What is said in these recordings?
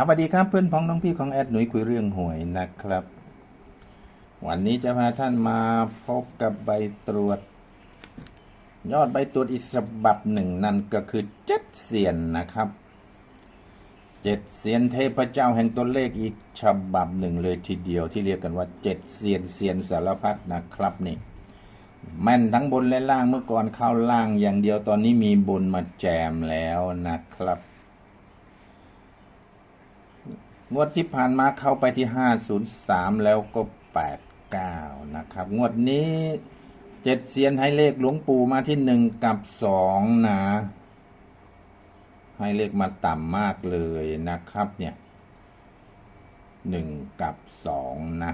ครับสวัสดีครับเพื่อนพ้องน้องพี่ของแอดหนุ่ยคุยเรื่องหวยนะครับ วันนี้จะพาท่านมาพบกับใบตรวจ ยอดใบตรวจอีกฉบับหนึ่งนั่นก็คือเจ็ดเสียนนะครับเจ็ดเสียนเทพเจ้าแห่งตัวเลขอีกฉบับหนึ่งเลยทีเดียวที่เรียกกันว่าเจ็ดเสียนเสียนสารพัดนะครับนี่แม่นทั้งบนและล่างเมื่อก่อนเข้าล่างอย่างเดียวตอนนี้มีบนมาแจมแล้วนะครับ งวดที่ผ่านมาเข้าไปที่ 503 แล้วก็ 89 นะครับ งวดนี้เจ็ดเซียนให้เลขหลวงปู่มาที่1กับ2นะ ให้เลขมาต่ำมากเลยนะครับเนี่ย1กับ2นะ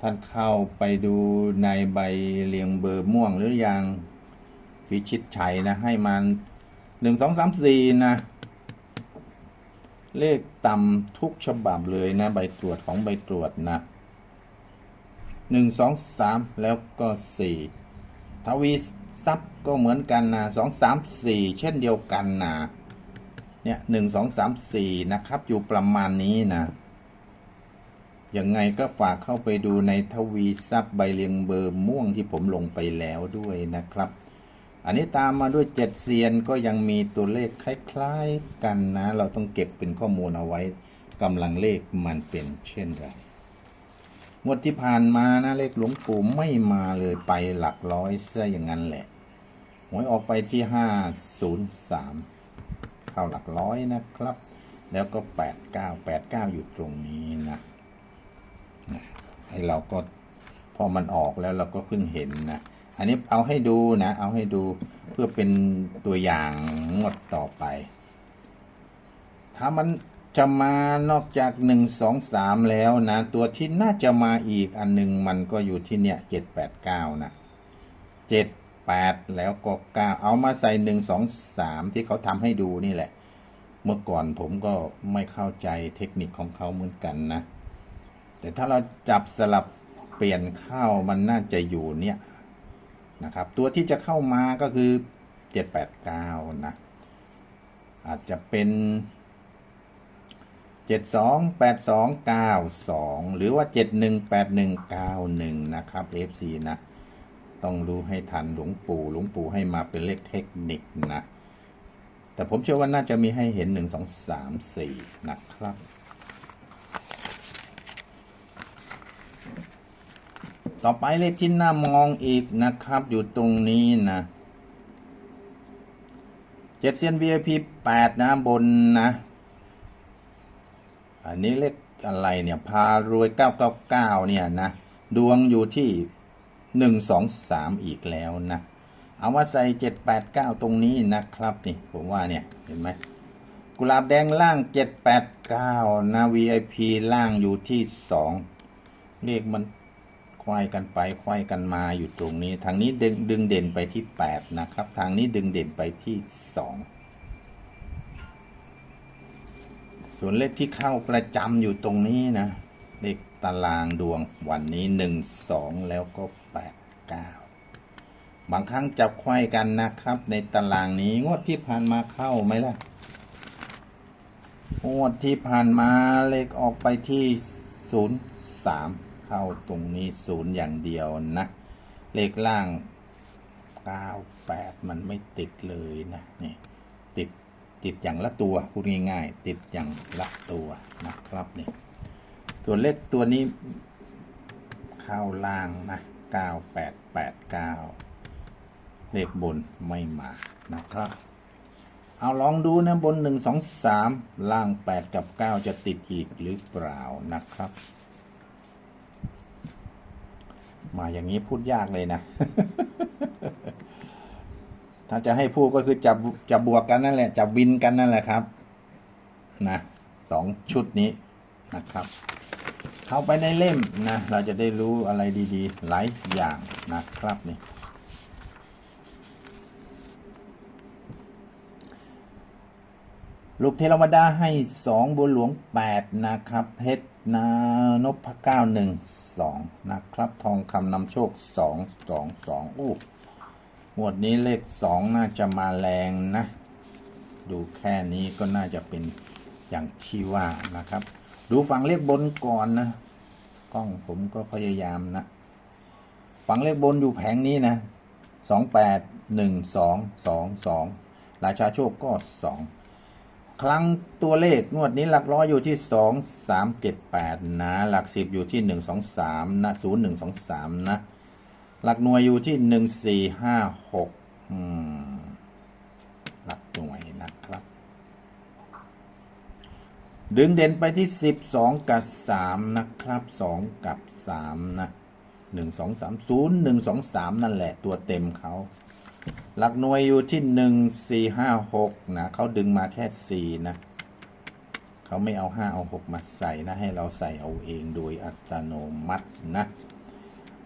ท่านเข้าไปดูในใบเรียงเบอร์ม่วงหรือยังพิชิตชัยนะ ให้มันหนึ่งสองสามสี่นะ เลขต่ำทุกฉบับเลยนะ ใบตรวจของใบตรวจนะหนึ่งสองสามแล้วก็สี่ทวีซับก็เหมือนกันนะสองสามสี่เช่นเดียวกันนะเนี่ยหนึ่งสองสามสี่นะครับ อยู่ประมาณนี้นะยังไงก็ฝากเข้าไปดูในทวีซับใบเรียงเบอร์ม่วงที่ผมลงไปแล้วด้วยนะครับ อันนี้ตามมาด้วยเจ็ดเซียนก็ยังมีตัวเลขคล้ายๆกันนะ เราต้องเก็บเป็นข้อมูลเอาไว้กำลังเลขมันเป็นเช่นไรงวดที่ผ่านมานะเลขหลวงปู่ไม่มาเลยไปหลักร้อยซะอย่างนั้นแหละหวยออกไปที่ห้าศูนย์สามเข้าหลักร้อยนะครับ แล้วก็แปดเก้าแปดเก้าอยู่ตรงนี้นะให้เราก็พอมันออกแล้วเราก็เพิ่งเห็นนะ อันนี้เอาให้ดูนะ เอาให้ดูเพื่อเป็นตัวอย่างงวดต่อไป ถ้ามันจะมานอกจากหนึ่งสองสามแล้วนะ ตัวที่น่าจะมาอีกอันหนึ่งมันก็อยู่ที่เนี่ยเจ็ดแปดเก้านะเจ็ดแปดแล้วก็เก้าเอามาใส่หนึ่งสองสามที่เขาทำให้ดูนี่แหละ เมื่อก่อนผมก็ไม่เข้าใจเทคนิคของเขาเหมือนกันนะ แต่ถ้าเราจับสลับเปลี่ยนเข้ามันน่าจะอยู่เนี่ย นะครับ ตัวที่จะเข้ามาก็คือ 789 นะ อาจจะเป็น 728292 หรือว่า 718191 นะครับ FC นะ ต้องรู้ให้ทันหลวงปู่หลวงปู่ให้มาเป็นเลขเทคนิคนะ แต่ผมเชื่อว่าน่าจะมีให้เห็น 1 2 3 4 นะครับ ต่อไปเลขที่น่ามองอีกนะครับ อยู่ตรงนี้นะเจ็ดเซียน VIP แปดนะบนนะ อันนี้เลขอะไรเนี่ย พารวย999เก้าเนี่ยนะ ดวงอยู่ที่1 2 3อีกแล้วนะ เอามาใส่789ตรงนี้นะครับนี่ผมว่าเนี่ยเห็นไหมกุหลาบแดงล่าง789นะ VIP ล่างอยู่ที่2เลขมัน ควายกันไปควายกันมาอยู่ตรงนี้ ทางนี้ดึงดึงเด่นไปที่8นะครับ ทางนี้ดึงเด่นไปที่2ส่วนเลขที่เข้าประจำอยู่ตรงนี้นะ เลขตารางดวงวันนี้1 2แล้วก็8 9บางครั้งจับควายกันนะครับ ในตารางนี้งวดที่ผ่านมาเข้าไหมล่ะงวดที่ผ่านมาเลขออกไปที่0 3 เข้าตรงนี้ศูนย์อย่างเดียวนะ เลขล่าง 98 มันไม่ติดเลยนะนี่ติดติดอย่างละตัวพูดง่ายๆติดอย่างละตัวนะครับนี่ส่วนเลขตัวนี้เข้าล่างนะ 9889 เลขบนไม่มานะครับ เอาลองดูนะบน 1 2 3 ล่าง 8 กับ 9 จะติดอีกหรือเปล่านะครับ มาอย่างนี้พูดยากเลยนะ ถ้าจะให้พูดก็คือจับจับบวกกันนั่นแหละ จับวินกันนั่นแหละครับ นะสองชุดนี้นะครับ เข้าไปในเล่มนะ เราจะได้รู้อะไรดี ๆ หลายอย่างนะครับนี่ ลูกเทรวดาให้สองบัวหลวงแปดนะครับเพชรนานพเก้าหนึ่งสองนะครับ ทองคำนำโชคสองสองสองอู้หมวดนี้เลขสองน่าจะมาแรงนะ ดูแค่นี้ก็น่าจะเป็นอย่างที่ว่านะครับ ดูฝั่งเลขบนก่อนนะกล้องผมก็พยายามนะฝั่งเลขบนอยู่แผงนี้นะสองแปดหนึ่งสองสองสองราชาโชคก็สอง ครั้งตัวเลขงวดนี้หลักร้อยอยู่ที่สองสามเจ็ดแปดนะ หลักสิบอยู่ที่หนึ่งสองสามนะศูนย์หนึ่งสองสามนะ หลักหน่วยอยู่ที่หนึ่งสี่ห้าหกหลักหน่วยนะครับ ดึงเด่นไปที่สิบสองกับสามนะครับสองกับสามนะหนึ่งสองสามศูนย์หนึ่งสองสามนั่นแหละตัวเต็มเขา หลักหน่วยอยู่ที่หนึ่งสี่ห้าหกนะเขาดึงมาแค่สี่นะเขาไม่เอาห้าเอาหกมาใส่นะ ให้เราใส่เอาเองโดยอัตโนมัตินะ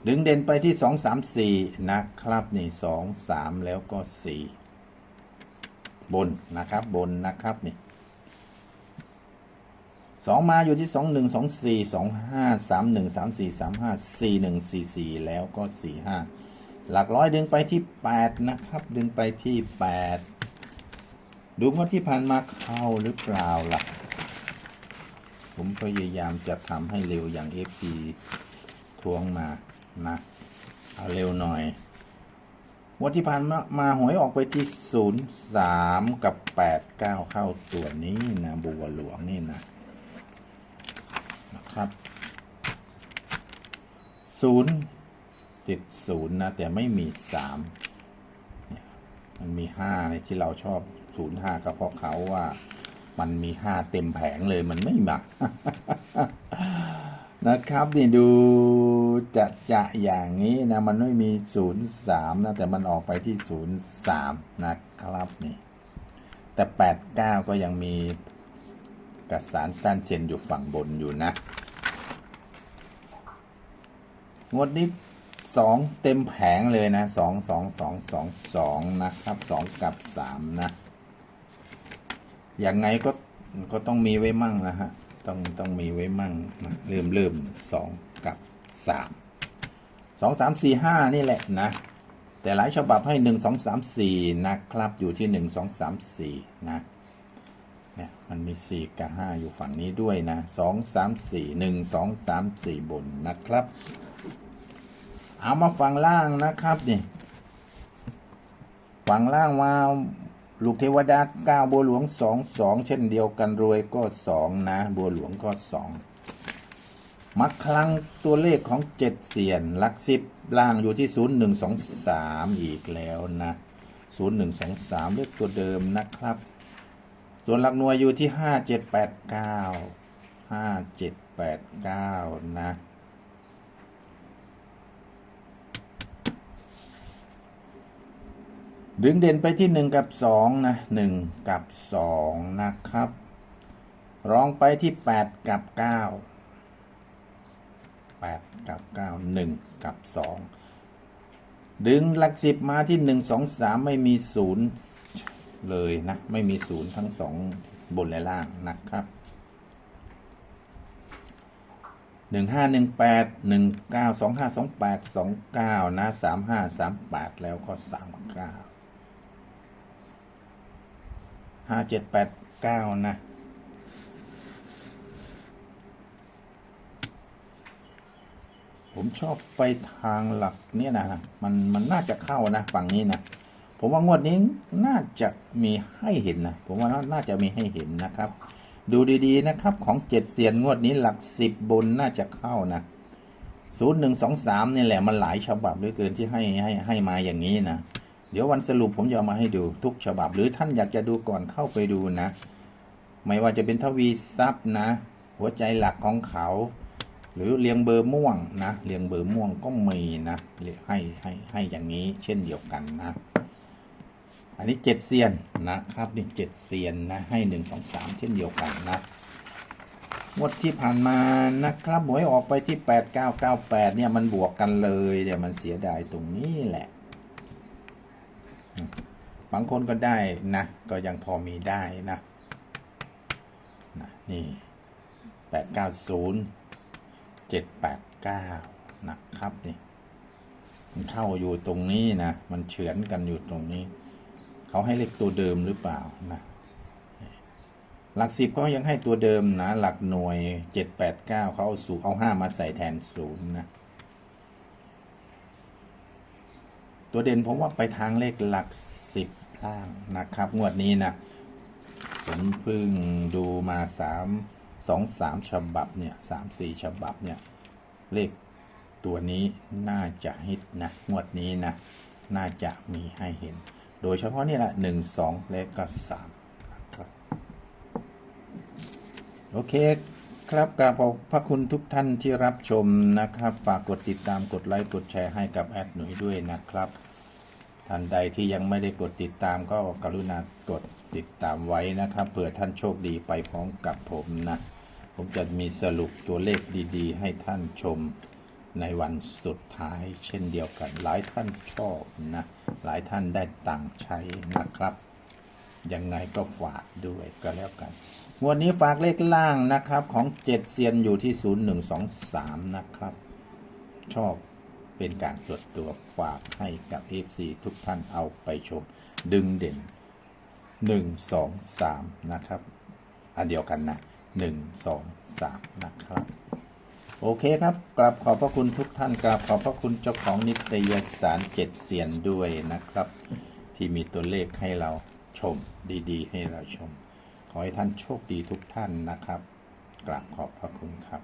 ดึงเด่นไปที่สองสามสี่นะครับนี่สองสามแล้วก็สี่บนนะครับบนนะครับนี่สองมาอยู่ที่สองหนึ่งสองสี่สองห้าสามหนึ่งสามสี่สามห้าสี่หนึ่งสี่สี่แล้วก็สี่ห้า หลักร้อยดึงไปที่แปดนะครับ ดึงไปที่แปดดูว่าที่ผ่านมาเข้าหรือเปล่าล่ะ ผมพยายามจะทำให้เร็วอย่าง FP ทวงมานะเอาเร็วหน่อยงวันที่ผ่านมามาหวยออกไปที่ศูนย์สามกับแปดเก้าเข้าตัวนี้นะ บัวหลวงนี่นะนะครับศูนย์ ติดศูนย์นะ แต่ไม่มีสามมันมีห้าในที่เราชอบศูนย์ห้าก็เพราะเขาว่ามันมีห้าเต็มแผงเลยมันไม่มานะครับนี่ดูจะจะอย่างนี้นะ มันไม่มีศูนย์สามนะ แต่มันออกไปที่ศูนย์สามนะครับนี่ แต่แปดเก้าก็ยังมีกระสานสั้นเซนอยู่ฝั่งบนอยู่นะงวดนี้ สองเต็มแผงเลยนะสองสองสองสองสองนะครับสองกับสามนะอยังไงก็ก็ต้องมีไว้มั่งนะฮะต้องต้องมีไว้มั่งนะเริ่มเริ่มสองกับสามสองสามสี่ห้านี่แหละนะ แต่หลายฉบับให้หนึ่งสองสามสี่นะครับอยู่ที่หนึ่งสองสามสี่นะเนี่ยมันมีสี่กับห้าอยู่ฝั่งนี้ด้วยนะสองสามสี่หนึ่งสองสามสี่บนนะครับ เอามาฝั่งล่างนะครับนี่ฝั่งล่างมาลูกเทวดาเก้าบัวหลวงสองสองเช่นเดียวกันรวยก็สองนะ บัวหลวงก็สองมักคลังตัวเลขของเจ็ดเสียนลักสิบล่างอยู่ที่ศูนย์หนึ่งสองสามอีกแล้วนะศูนย์หนึ่งสองสามเลขตัวเดิมนะครับ ส่วนหลักหน่วยอยู่ที่ห้าเจ็ดแปดเก้าห้าเจ็ดแปดเก้านะ ดึงเด่นไปที่หนึ่งกับสองนะหนึ่งกับสองนะครับ รองไปที่แปดกับเก้าแปดกับเก้าหนึ่งกับสองดึงหลักสิบมาที่หนึ่งสองสามไม่มีศูนย์เลยนะ ไม่มีศูนย์ทั้งสองบนและล่างนะครับหนึ่งห้าหนึ่งแปดหนึ่งเก้าสองห้าสองแปดสองเก้านะสามห้าสามแปดแล้วก็สามเก้า ห้าเจ็ดแปดเก้านะผมชอบไปทางหลักเนี่ยนะมันมันน่าจะเข้านะฝั่งนี้นะผมว่างวดนี้น่าจะมีให้เห็นนะผมว่าน่าจะมีให้เห็นนะครับ ดูดีๆนะครับของเจ็ดเตียนงวดนี้หลักสิบบนน่าจะเข้านะศูนย์หนึ่งสองสามนี่แหละมันหลายฉบับเหลือเกินที่ให้ให้ให้มาอย่างนี้นะ เดี๋ยววันสรุปผมจะเอามาให้ดูทุกฉบับ หรือท่านอยากจะดูก่อนเข้าไปดูนะ ไม่ว่าจะเป็นทวีซับนะ หัวใจหลักของเขา หรือเรียงเบอร์ม่วงนะเรียงเบอร์ม่วงก็มีนะให้ให้ให้อย่างนี้เช่นเดียวกันนะ อันนี้เจ็ดเซียนนะครับนี่เจ็ดเซียนนะให้หนึ่งสองสามเช่นเดียวกันนะงวดที่ผ่านมานะครับหวยออกไปที่แปดเก้าเก้าแปดเนี่ยมันบวกกันเลยเดี๋ยวมันเสียดายตรงนี้แหละ บางคนก็ได้นะ ก็ยังพอมีได้นะนะนี่แปดเก้าศูนย์เจ็ดแปดเก้านะครับนี่มันเข้าอยู่ตรงนี้นะ มันเฉือนกันอยู่ตรงนี้ เขาให้เลขตัวเดิมหรือเปล่านะหลักสิบเขายังให้ตัวเดิมนะ หลักหน่วยเจ็ดแปดเก้าเขาเอาสูเอาห้ามาใส่แทนศูนย์นะ ตัวเด่นผมว่าไปทางเลขหลักสิบ ล่างนะครับ งวดนี้นะ ผมเพิ่งดูมาสามสองสามฉบับเนี่ยสามสี่ฉบับเนี่ย เลขตัวนี้น่าจะฮิตนะ งวดนี้นะ น่าจะมีให้เห็น โดยเฉพาะนี่แหละหนึ่งสองเลขก็สามโอเคครับกราบขอบพระคุณทุกท่านที่รับชมนะครับ ฝากกดติดตามกดไลค์ กดแชร์ให้กับแอดหนุ่ยด้วยนะครับ ท่านใดที่ยังไม่ได้กดติดตามก็กรุณากดติดตามไว้นะครับเผื่อท่านโชคดีไปพร้อมกับผมนะ ผมจะมีสรุปตัวเลขดี ๆ ให้ท่านชมในวันสุดท้ายเช่นเดียวกัน หลายท่านชอบนะ หลายท่านได้ตังค์ใช้นะครับ ยังไงก็ฝากด้วยก็แล้วกัน วันนี้ฝากเลขล่างนะครับของเจ็ดเซียนอยู่ที่ 0123 นะครับ ชอบ เป็นการส่วนตัวฝากให้กับ FC ทุกท่านเอาไปชม ดึงเด่น 1 2 3 นะครับ อันเดียวกันนะ 1 2 3 นะครับ โอเคครับกราบขอบพระคุณทุกท่านกราบขอบพระคุณเจ้าของนิตยสารเจ็ดเสียนด้วยนะครับ ที่มีตัวเลขให้เราชมดีๆ ให้เราชม ขอให้ท่านโชคดีทุกท่านนะครับกราบขอบพระคุณครับ